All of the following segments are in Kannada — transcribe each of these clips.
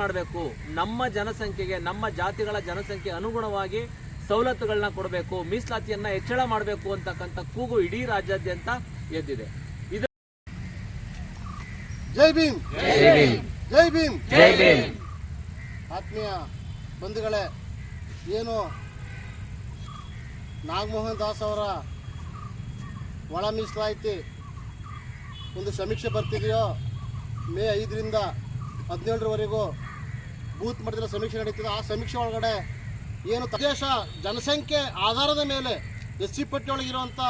ಮಾಡಬೇಕು. ನಮ್ಮ ಜನಸಂಖ್ಯೆಗೆ ನಮ್ಮ ಜಾತಿಗಳ ಜನಸಂಖ್ಯೆ ಅನುಗುಣವಾಗಿ ಸವಲತ್ತುಗಳನ್ನ ಕೊಡಬೇಕು ಮೀಸಲಾತಿಯನ್ನ ಹೆಚ್ಚಳ ಮಾಡಬೇಕು ಅಂತಕ್ಕಂಥ ಕೂಗು ಇಡೀ ರಾಜ್ಯಾದ್ಯಂತ ಎದ್ದಿದೆ. ಇದು ಭೀಮ್! ಜೈ ಭೀಮ್! ಆತ್ಮೀಯ ಬಂಧುಗಳೇ ಏನು ನಾಗಮೋಹನ್ ದಾಸ್ ಅವರ ಒಳ ಮೀಸಲಾತಿ ಒಂದು ಸಮೀಕ್ಷೆ ಬರ್ತಿದೆಯೋ ಮೇ ಐದರಿಂದ ಹದಿನೇಳರವರೆಗೂ ಬೂತ್ ಮಟ್ಟದಲ್ಲಿ ಸಮೀಕ್ಷೆ ನಡೀತದೆ ಆ ಸಮೀಕ್ಷೆ ಒಳಗಡೆ ಏನು ಪ್ರದೇಶ ಜನಸಂಖ್ಯೆ ಆಧಾರದ ಮೇಲೆ ಎಸ್ ಸಿ ಪಟ್ಟಿಯೊಳಗಿರುವಂಥ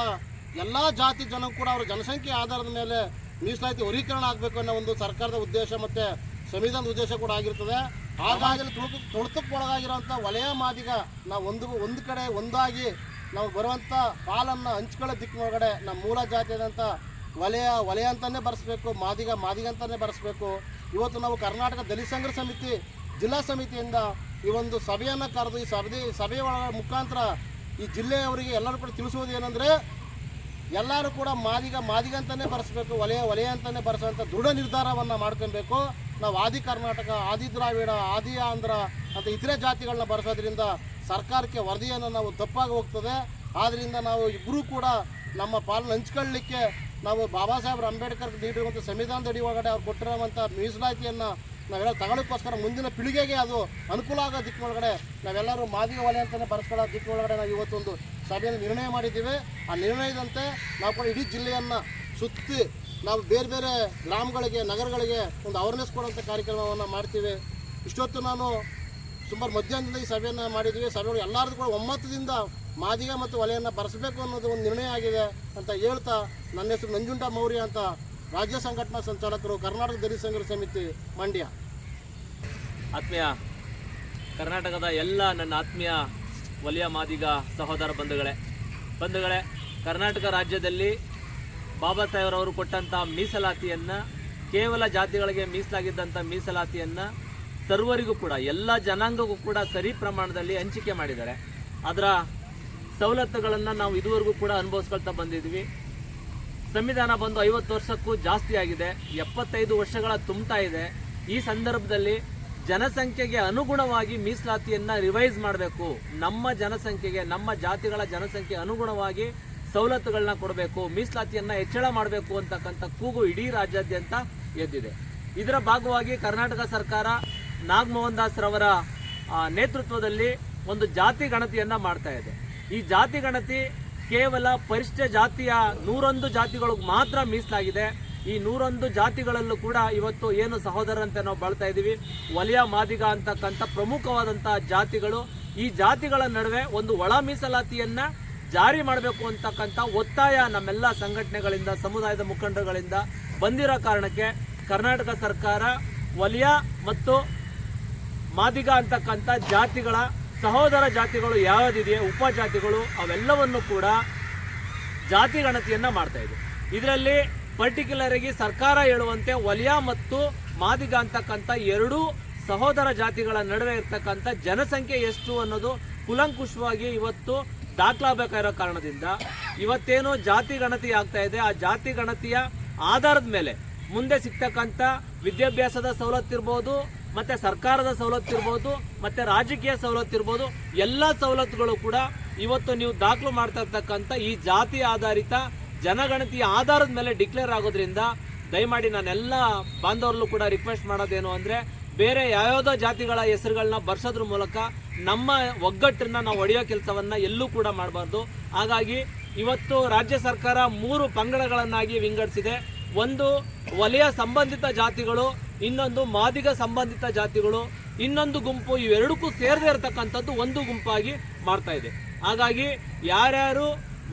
ಎಲ್ಲ ಜಾತಿ ಜನ ಕೂಡ ಅವರ ಜನಸಂಖ್ಯೆ ಆಧಾರದ ಮೇಲೆ ಮೀಸಲಾತಿ ವರೀಕರಣ ಆಗಬೇಕು ಅನ್ನೋ ಒಂದು ಸರ್ಕಾರದ ಉದ್ದೇಶ ಮತ್ತು ಸಂವಿಧಾನದ ಉದ್ದೇಶ ಕೂಡ ಆಗಿರ್ತದೆ. ಹಾಗಾಗಿ ತುಳುಕು ತುಳಿತಕ್ಕೆ ಒಳಗಾಗಿರುವಂಥ ವಲಯ ಮಾದಿಗ ನಾವು ಒಂದು ಒಂದು ಕಡೆ ಒಂದಾಗಿ ನಾವು ಬರುವಂಥ ಪಾಲನ್ನು ಹಂಚ್ಕೊಳ್ಳೋ ದಿಕ್ಕಿನೊಳಗಡೆ ನಮ್ಮ ಮೂಲ ಜಾತಿಯಾದಂಥ ವಲಯ ವಲಯ ಅಂತಲೇ ಬರೆಸ್ಬೇಕು, ಮಾದಿಗ ಮಾದಿಗ ಅಂತಲೇ ಬರೆಸ್ಬೇಕು. ಇವತ್ತು ನಾವು ಕರ್ನಾಟಕ ದಲಿತ ಸಂಘರ್ಷ ಸಮಿತಿ, ಜಿಲ್ಲಾ ಸಮಿತಿಯಿಂದ ಈ ಒಂದು ಸಭೆಯನ್ನು ಕರೆದು, ಈ ಸಭೆ, ಸಭೆಯ ಮುಖಾಂತರ ಈ ಜಿಲ್ಲೆಯವರಿಗೆ ಎಲ್ಲರೂ ಕೂಡ ತಿಳಿಸುವುದು ಏನಂದರೆ, ಎಲ್ಲರೂ ಕೂಡ ಮಾದಿಗ ಮಾದಿಗ ಅಂತಾನೆ ಬರೆಸ್ಬೇಕು, ವಲಯ ವಲಯ ಅಂತಲೇ ಬರೆಸುವಂಥ ದೃಢ ನಿರ್ಧಾರವನ್ನು ಮಾಡ್ಕೊಬೇಕು. ನಾವು ಆದಿ ಕರ್ನಾಟಕ, ಆದಿ ದ್ರಾವಿಡ, ಆದಿ ಆಂಧ್ರ ಅಂತ ಇತರೆ ಜಾತಿಗಳನ್ನ ಬರೆಸೋದ್ರಿಂದ ಸರ್ಕಾರಕ್ಕೆ ವರದಿಯನ್ನು ನಾವು ತಪ್ಪಾಗಿ ಹೋಗ್ತದೆ. ಆದ್ದರಿಂದ ನಾವು ಇಬ್ಬರೂ ಕೂಡ ನಮ್ಮ ಪಾಲನ್ನು ಹಂಚ್ಕೊಳ್ಳಿಕ್ಕೆ ನಾವು ಬಾಬಾ ಸಾಹೇಬ್ ಅಂಬೇಡ್ಕರ್ ನೀಡಿರುವಂಥ ಸಂವಿಧಾನದ ಅಡಿ ಒಳಗಡೆ ಅವ್ರು ಕೊಟ್ಟಿರುವಂಥ ಮೀಸಲಾತಿಯನ್ನು ನಾವೆಲ್ಲ ತಗೊಳ್ಳೋಕ್ಕೋಸ್ಕರ ಮುಂದಿನ ಪೀಳಿಗೆಗೆ ಅದು ಅನುಕೂಲ ಆಗೋ ದಿಕ್ಕಿನೊಳಗಡೆ ನಾವೆಲ್ಲರೂ ಮಾದಿಗ ವಲಯ ಅಂತಲೇ ಬರೆಸ್ಕೊಳ್ಳೋ ದಿಕ್ಕಿನೊಳಗಡೆ ನಾವು ಇವತ್ತೊಂದು ಸಭೆಯಲ್ಲಿ ನಿರ್ಣಯ ಮಾಡಿದ್ದೀವಿ. ಆ ನಿರ್ಣಯದಂತೆ ನಾವು ಕೂಡ ಇಡೀ ಜಿಲ್ಲೆಯನ್ನು ಸುತ್ತಿ ನಾವು ಬೇರೆ ಬೇರೆ ಗ್ರಾಮಗಳಿಗೆ, ನಗರಗಳಿಗೆ ಒಂದು ಅವೇರ್ನೆಸ್ ಕೊಡುವಂಥ ಕಾರ್ಯಕ್ರಮವನ್ನು ಮಾಡ್ತೀವಿ. ಇಷ್ಟೊತ್ತು ನಾನು ಸುಮಾರು ಮಧ್ಯಾಹ್ನದಿಂದ ಈ ಸಭೆಯನ್ನು ಮಾಡಿದ್ದೀವಿ. ಸಭೆಗಳು ಎಲ್ಲರದ್ದು ಕೂಡ ಒಮ್ಮತದಿಂದ ಮಾದಿಗ ಮತ್ತು ವಲಯನ್ನು ಬರೆಸಬೇಕು ಅನ್ನೋದು ಒಂದು ನಿರ್ಣಯ ಆಗಿದೆ ಅಂತ ಹೇಳ್ತಾ ನನ್ನ ಹೆಸರು ನಂಜುಂಡ ಮೌರ್ಯ ಅಂತ ರಾಜ್ಯ ಸಂಘಟನಾ ಸಂಚಾಲಕರು ಕರ್ನಾಟಕ ದಲಿತ ಸಂಘರ್ಷ ಸಮಿತಿ ಮಂಡ್ಯ. ಆತ್ಮೀಯ ಕರ್ನಾಟಕದ ಎಲ್ಲ ನನ್ನ ಆತ್ಮೀಯ ವಲಯ ಮಾದಿಗ ಸಹೋದರ ಬಂಧುಗಳೇ ಬಂಧುಗಳೇ, ಕರ್ನಾಟಕ ರಾಜ್ಯದಲ್ಲಿ ಬಾಬಾ ಸಾಹೇಬ್ರವರು ಕೊಟ್ಟಂಥ ಮೀಸಲಾತಿಯನ್ನು, ಕೇವಲ ಜಾತಿಗಳಿಗೆ ಮೀಸಲಾಗಿದ್ದಂಥ ಮೀಸಲಾತಿಯನ್ನು ಸರ್ವರಿಗೂ ಕೂಡ, ಎಲ್ಲ ಜನಾಂಗಕ್ಕೂ ಕೂಡ ಸರಿ ಪ್ರಮಾಣದಲ್ಲಿ ಹಂಚಿಕೆ ಮಾಡಿದ್ದಾರೆ. ಅದರ ಸವಲತ್ತುಗಳನ್ನು ನಾವು ಇದುವರೆಗೂ ಕೂಡ ಅನುಭವಿಸ್ಕೊಳ್ತಾ ಬಂದಿದ್ವಿ. ಸಂವಿಧಾನ ಬಂದು ಐವತ್ತು ವರ್ಷಕ್ಕೂ ಜಾಸ್ತಿ ಆಗಿದೆ. ಎಪ್ಪತ್ತೈದು ವರ್ಷಗಳ ತುಂಬ್ತಾ ಇದೆ. ಈ ಸಂದರ್ಭದಲ್ಲಿ ಜನಸಂಖ್ಯೆಗೆ ಅನುಗುಣವಾಗಿ ಮೀಸಲಾತಿಯನ್ನ ರಿವೈಸ್ ಮಾಡಬೇಕು. ನಮ್ಮ ಜನಸಂಖ್ಯೆಗೆ, ನಮ್ಮ ಜಾತಿಗಳ ಜನಸಂಖ್ಯೆ ಅನುಗುಣವಾಗಿ ಸವಲತ್ತುಗಳನ್ನ ಕೊಡಬೇಕು. ಮೀಸಲಾತಿಯನ್ನ ಹೆಚ್ಚಳ ಮಾಡಬೇಕು ಅಂತಕ್ಕಂಥ ಕೂಗು ಇಡೀ ರಾಜ್ಯಾದ್ಯಂತ ಎದ್ದಿದೆ. ಇದರ ಭಾಗವಾಗಿ ಕರ್ನಾಟಕ ಸರ್ಕಾರ ನಾಗಮೋಹನ್ ದಾಸ್ ರವರ ನೇತೃತ್ವದಲ್ಲಿ ಒಂದು ಜಾತಿ ಗಣತಿಯನ್ನ ಮಾಡ್ತಾ ಇದೆ. ಈ ಜಾತಿ ಗಣತಿ ಕೇವಲ ಪರಿಶಿಷ್ಟ ಜಾತಿಯ ನೂರೊಂದು ಜಾತಿಗಳಿಗೆ ಮಾತ್ರ ಮೀಸಲಾಗಿದೆ. ಈ ನೂರೊಂದು ಜಾತಿಗಳಲ್ಲೂ ಕೂಡ ಇವತ್ತು ಏನು ಸಹೋದರಂತೆ ನಾವು ಬಳ್ತಾ ಇದ್ದೀವಿ. ವಲಯ ಮಾದಿಗ ಅಂತಕ್ಕಂಥ ಪ್ರಮುಖವಾದಂತಹ ಜಾತಿಗಳು. ಈ ಜಾತಿಗಳ ನಡುವೆ ಒಂದು ಒಳ ಮೀಸಲಾತಿಯನ್ನು ಜಾರಿ ಮಾಡಬೇಕು ಅಂತಕ್ಕಂಥ ಒತ್ತಾಯ ನಮ್ಮೆಲ್ಲ ಸಂಘಟನೆಗಳಿಂದ, ಸಮುದಾಯದ ಮುಖಂಡರುಗಳಿಂದ ಬಂದಿರೋ ಕಾರಣಕ್ಕೆ ಕರ್ನಾಟಕ ಸರ್ಕಾರ ವಲಯ ಮತ್ತು ಮಾದಿಗ ಅಂತಕ್ಕಂಥ ಜಾತಿಗಳ ಸಹೋದರ ಜಾತಿಗಳು ಯಾವುದಿದೆಯೋ ಉಪಜಾತಿಗಳು, ಅವೆಲ್ಲವನ್ನು ಕೂಡ ಜಾತಿ ಗಣತಿಯನ್ನ ಮಾಡ್ತಾ ಇದೆ. ಇದರಲ್ಲಿ ಪರ್ಟಿಕ್ಯುಲರ್ ಆಗಿ ಸರ್ಕಾರ ಹೇಳುವಂತೆ ವಲಯ ಮತ್ತು ಮಾದಿಗ ಅಂತಕ್ಕಂಥ ಎರಡೂ ಸಹೋದರ ಜಾತಿಗಳ ನಡುವೆ ಇರ್ತಕ್ಕಂಥ ಜನಸಂಖ್ಯೆ ಎಷ್ಟು ಅನ್ನೋದು ಕುಲಂಕುಷವಾಗಿ ಇವತ್ತು ದಾಖಲಾಗಬೇಕಾಗಿರೋ ಕಾರಣದಿಂದ ಇವತ್ತೇನು ಜಾತಿ ಗಣತಿ ಆಗ್ತಾ ಇದೆ. ಆ ಜಾತಿ ಗಣತಿಯ ಆಧಾರದ ಮೇಲೆ ಮುಂದೆ ಸಿಗ್ತಕ್ಕಂಥ ವಿದ್ಯಾಭ್ಯಾಸದ ಸವಲತ್ತು ಇರ್ಬೋದು ಮತ್ತೆ ಸರ್ಕಾರದ ಸವಲತ್ತು ಇರ್ಬೋದು, ಮತ್ತೆ ರಾಜಕೀಯ ಸವಲತ್ತು ಇರ್ಬೋದು, ಎಲ್ಲ ಸವಲತ್ತುಗಳು ಕೂಡ ಇವತ್ತು ನೀವು ದಾಖಲು ಮಾಡ್ತಾ ಇರ್ತಕ್ಕಂಥ ಈ ಜಾತಿ ಆಧಾರಿತ ಜನಗಣತಿಯ ಆಧಾರದ ಮೇಲೆ ಡಿಕ್ಲೇರ್ ಆಗೋದ್ರಿಂದ ದಯಮಾಡಿ ನಾನೆಲ್ಲ ಬಾಂಧವರಲ್ಲೂ ಕೂಡ ರಿಕ್ವೆಸ್ಟ್ ಮಾಡೋದೇನು ಅಂದ್ರೆ, ಬೇರೆ ಯಾವ್ಯಾವುದೋ ಜಾತಿಗಳ ಹೆಸರುಗಳನ್ನ ಬರ್ಸೋದ್ರ ಮೂಲಕ ನಮ್ಮ ಒಗ್ಗಟ್ಟನ್ನ ನಾವು ಒಡೆಯೋ ಕೆಲಸವನ್ನ ಎಲ್ಲೂ ಕೂಡ ಮಾಡಬಾರ್ದು. ಹಾಗಾಗಿ ಇವತ್ತು ರಾಜ್ಯ ಸರ್ಕಾರ ಮೂರು ಪಂಗಡಗಳನ್ನಾಗಿ ವಿಂಗಡಿಸಿದೆ. ಒಂದು ವಲಯ ಸಂಬಂಧಿತ ಜಾತಿಗಳು, ಇನ್ನೊಂದು ಮಾದಿಗ ಸಂಬಂಧಿತ ಜಾತಿಗಳು, ಇನ್ನೊಂದು ಗುಂಪು ಇವೆರಡಕ್ಕೂ ಸೇರದೇ ಇರತಕ್ಕಂಥದ್ದು ಒಂದು ಗುಂಪಾಗಿ ಮಾಡ್ತಾ ಇದೆ. ಹಾಗಾಗಿ ಯಾರ್ಯಾರು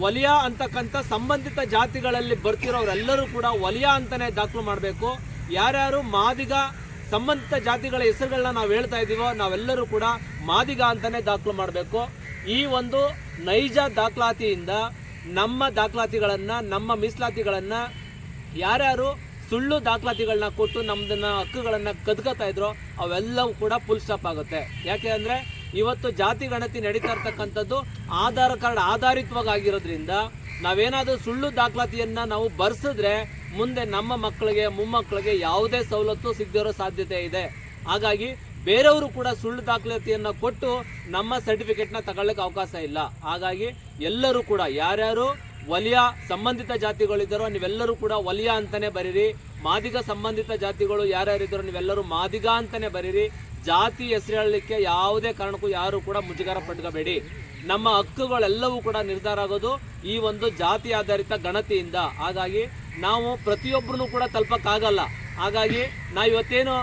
ವಲಯ ಅಂತಕ್ಕಂಥ ಸಂಬಂಧಿತ ಜಾತಿಗಳಲ್ಲಿ ಬರ್ತಿರೋರೆಲ್ಲರೂ ಕೂಡ ವಲಯ ಅಂತಲೇ ದಾಖಲು ಮಾಡಬೇಕು. ಯಾರ್ಯಾರು ಮಾದಿಗ ಸಂಬಂಧಿತ ಜಾತಿಗಳ ಹೆಸರುಗಳನ್ನ ನಾವು ಹೇಳ್ತಾ ಇದ್ದೀವೋ ನಾವೆಲ್ಲರೂ ಕೂಡ ಮಾದಿಗ ಅಂತಲೇ ದಾಖಲು ಮಾಡಬೇಕು. ಈ ಒಂದು ನೈಜ ದಾಖಲಾತಿಯಿಂದ ನಮ್ಮ ದಾಖಲಾತಿಗಳನ್ನು, ನಮ್ಮ ಮೀಸಲಾತಿಗಳನ್ನ ಯಾರ್ಯಾರು ಸುಳ್ಳು ದಾಖಲಾತಿಗಳನ್ನ ಕೊಟ್ಟು ನಮ್ದನ್ನ ಹಕ್ಕುಗಳನ್ನ ಕದ್ಕೋತಾ ಇದ್ರು ಅವೆಲ್ಲವೂ ಕೂಡ ಫುಲ್ ಸ್ಟಾಪ್ ಆಗುತ್ತೆ. ಯಾಕೆ ಅಂದ್ರೆ ಇವತ್ತು ಜಾತಿ ಗಣತಿ ನಡೀತಾ ಇರ್ತಕ್ಕಂಥದ್ದು ಆಧಾರ್ ಕಾರ್ಡ್ ಆಧಾರಿತವಾಗಿ ಆಗಿರೋದ್ರಿಂದ ನಾವೇನಾದರೂ ಸುಳ್ಳು ದಾಖಲಾತಿಯನ್ನ ನಾವು ಬರ್ಸಿದ್ರೆ ಮುಂದೆ ನಮ್ಮ ಮಕ್ಕಳಿಗೆ, ಮೊಮ್ಮಕ್ಕಳಿಗೆ ಯಾವುದೇ ಸವಲತ್ತು ಸಿಗದಿರೋ ಸಾಧ್ಯತೆ ಇದೆ. ಹಾಗಾಗಿ ಬೇರೆಯವರು ಕೂಡ ಸುಳ್ಳು ದಾಖಲಾತಿಯನ್ನು ಕೊಟ್ಟು ನಮ್ಮ ಸರ್ಟಿಫಿಕೇಟ್ನ ತಗೊಳ್ಳಕ್ಕೆ ಅವಕಾಶ ಇಲ್ಲ. ಹಾಗಾಗಿ ಎಲ್ಲರೂ ಕೂಡ ಯಾರ್ಯಾರು ವಲಯ ಸಂಬಂಧಿತ ಜಾತಿಗಳಿದ್ದಾರೋ ನೀವೆಲ್ಲರೂ ಕೂಡ ವಲಯ ಅಂತಾನೆ ಬರೀರಿ. ಮಾದಿಗ ಸಂಬಂಧಿತ ಜಾತಿಗಳು ಯಾರ್ಯಾರಿದ್ದರೂ ನೀವೆಲ್ಲರೂ ಮಾದಿಗ ಅಂತಾನೆ ಬರೀರಿ. ಜಾತಿ ಹೆಸರು ಹೇಳಲಿಕ್ಕೆ ಯಾವುದೇ ಕಾರಣಕ್ಕೂ ಯಾರು ಕೂಡ ಮುಜುಗರ ಪಡ್ಕೋಬೇಡಿ. ನಮ್ಮ ಹಕ್ಕುಗಳೆಲ್ಲವೂ ಕೂಡ ನಿರ್ಧಾರ ಆಗೋದು ಈ ಒಂದು ಜಾತಿ ಆಧಾರಿತ ಗಣತಿಯಿಂದ. ಹಾಗಾಗಿ ನಾವು ಪ್ರತಿಯೊಬ್ಬರನ್ನು ಕೂಡ ತಲುಪಕ್ಕಾಗಲ್ಲ. ಹಾಗಾಗಿ ನಾವು ಇವತ್ತೇನು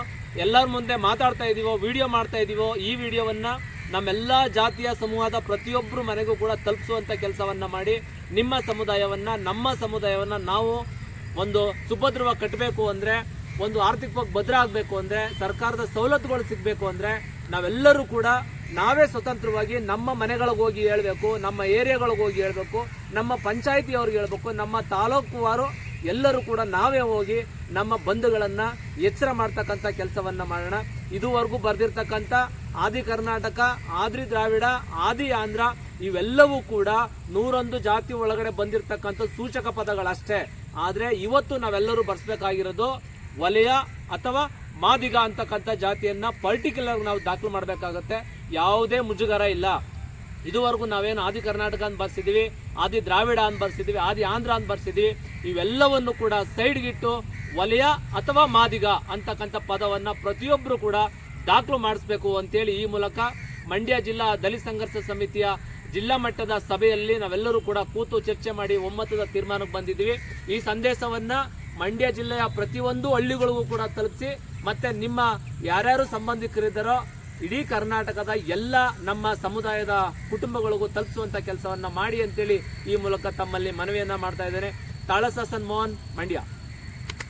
ಎಲ್ಲರ ಮುಂದೆ ಮಾತಾಡ್ತಾ ಇದೀವೋ, ವಿಡಿಯೋ ಮಾಡ್ತಾ ಇದೀವೋ, ಈ ವಿಡಿಯೋವನ್ನ ನಮ್ಮೆಲ್ಲ ಜಾತಿಯ ಸಮೂಹದ ಪ್ರತಿಯೊಬ್ಬರು ಮನೆಗೂ ಕೂಡ ತಲುಪಿಸುವಂತ ಕೆಲಸವನ್ನ ಮಾಡಿ. ನಿಮ್ಮ ಸಮುದಾಯವನ್ನ, ನಮ್ಮ ಸಮುದಾಯವನ್ನ ನಾವು ಒಂದು ಸುಭದ್ರವಾಗಿ ಕಟ್ಟಬೇಕು ಅಂದ್ರೆ, ಒಂದು ಆರ್ಥಿಕವಾಗಿ ಭದ್ರ ಆಗಬೇಕು ಅಂದ್ರೆ, ಸರ್ಕಾರದ ಸವಲತ್ತುಗಳು ಸಿಗಬೇಕು ಅಂದ್ರೆ, ನಾವೆಲ್ಲರೂ ಕೂಡ ನಾವೇ ಸ್ವತಂತ್ರವಾಗಿ ನಮ್ಮ ಮನೆಗಳಿಗೆ ಹೋಗಿ ಹೇಳ್ಬೇಕು, ನಮ್ಮ ಏರಿಯಾಗಳಿಗೆ ಹೋಗಿ ಹೇಳ್ಬೇಕು, ನಮ್ಮ ಪಂಚಾಯತಿಯವ್ರಿಗೆ ಹೇಳ್ಬೇಕು, ನಮ್ಮ ತಾಲೂಕುವಾರು ಎಲ್ಲರೂ ಕೂಡ ನಾವೇ ಹೋಗಿ ನಮ್ಮ ಬಂಧುಗಳನ್ನ ಎಚ್ಚರ ಮಾಡ್ತಕ್ಕಂಥ ಕೆಲಸವನ್ನ ಮಾಡೋಣ. ಇದುವರೆಗೂ ಬರೆದಿರ್ತಕ್ಕಂಥ ಆದಿ ಕರ್ನಾಟಕ ಆದಿ ದ್ರಾವಿಡ, ಆದಿ ಆಂಧ್ರ ಇವೆಲ್ಲವೂ ಕೂಡ ನೂರೊಂದು ಜಾತಿ ಒಳಗಡೆ ಬಂದಿರತಕ್ಕಂಥ ಸೂಚಕ ಪದಗಳಷ್ಟೇ. ಆದರೆ ಇವತ್ತು ನಾವೆಲ್ಲರೂ ಬರ್ಸ್ಬೇಕಾಗಿರೋದು ವಲಯ ಅಥವಾ ಮಾದಿಗ ಅಂತಕ್ಕಂಥ ಜಾತಿಯನ್ನ ಪರ್ಟಿಕ್ಯುಲರ್ ನಾವು ದಾಖಲು ಮಾಡಬೇಕಾಗತ್ತೆ. ಯಾವುದೇ ಮುಜುಗರ ಇಲ್ಲ. ಇದುವರೆಗೂ ನಾವೇನು ಆದಿ ಕರ್ನಾಟಕ ಅಂತ ಬರ್ಸಿದೀವಿ, ಆದಿ ದ್ರಾವಿಡ ಅಂತ ಬರ್ಸಿದೀವಿ, ಆದಿ ಆಂಧ್ರ ಅಂತ ಬರ್ಸಿದೀವಿ. ಇವೆಲ್ಲವನ್ನು ಕೂಡ ಸೈಡ್ಗಿಟ್ಟು ವಲಯ ಅಥವಾ ಮಾದಿಗ ಅಂತಕ್ಕಂಥ ಪದವನ್ನ ಪ್ರತಿಯೊಬ್ಬರು ಕೂಡ ದಾಖಲು ಮಾಡಿಸ್ಬೇಕು ಅಂತೇಳಿ ಈ ಮೂಲಕ ಮಂಡ್ಯ ಜಿಲ್ಲಾ ದಲಿತ ಸಂಘರ್ಷ ಸಮಿತಿಯ ಜಿಲ್ಲಾ ಮಟ್ಟದ ಸಭೆಯಲ್ಲಿ ನಾವೆಲ್ಲರೂ ಕೂಡ ಕೂತು ಚರ್ಚೆ ಮಾಡಿ ಒಮ್ಮತದ ತೀರ್ಮಾನಕ್ಕೆ ಬಂದಿದ್ದೀವಿ. ಈ ಸಂದೇಶವನ್ನ ಮಂಡ್ಯ ಜಿಲ್ಲೆಯ ಪ್ರತಿಯೊಂದು ಹಳ್ಳಿಗಳಿಗೂ ಕೂಡ ತಲುಪಿಸಿ, ಮತ್ತೆ ನಿಮ್ಮ ಯಾರ್ಯಾರು ಸಂಬಂಧಿಕರಿದ್ದಾರೋ ಇಡೀ ಕರ್ನಾಟಕದ ಎಲ್ಲ ನಮ್ಮ ಸಮುದಾಯದ ಕುಟುಂಬಗಳಿಗೂ ತಲುಪಿಸುವಂತ ಕೆಲಸವನ್ನ ಮಾಡಿ ಅಂತೇಳಿ ಈ ಮೂಲಕ ತಮ್ಮಲ್ಲಿ ಮನವಿಯನ್ನ ಮಾಡ್ತಾ ಇದ್ದೇನೆ. ತಾಳಸಾಸನ್ ಮೋಹನ್ ಮಂಡ್ಯ.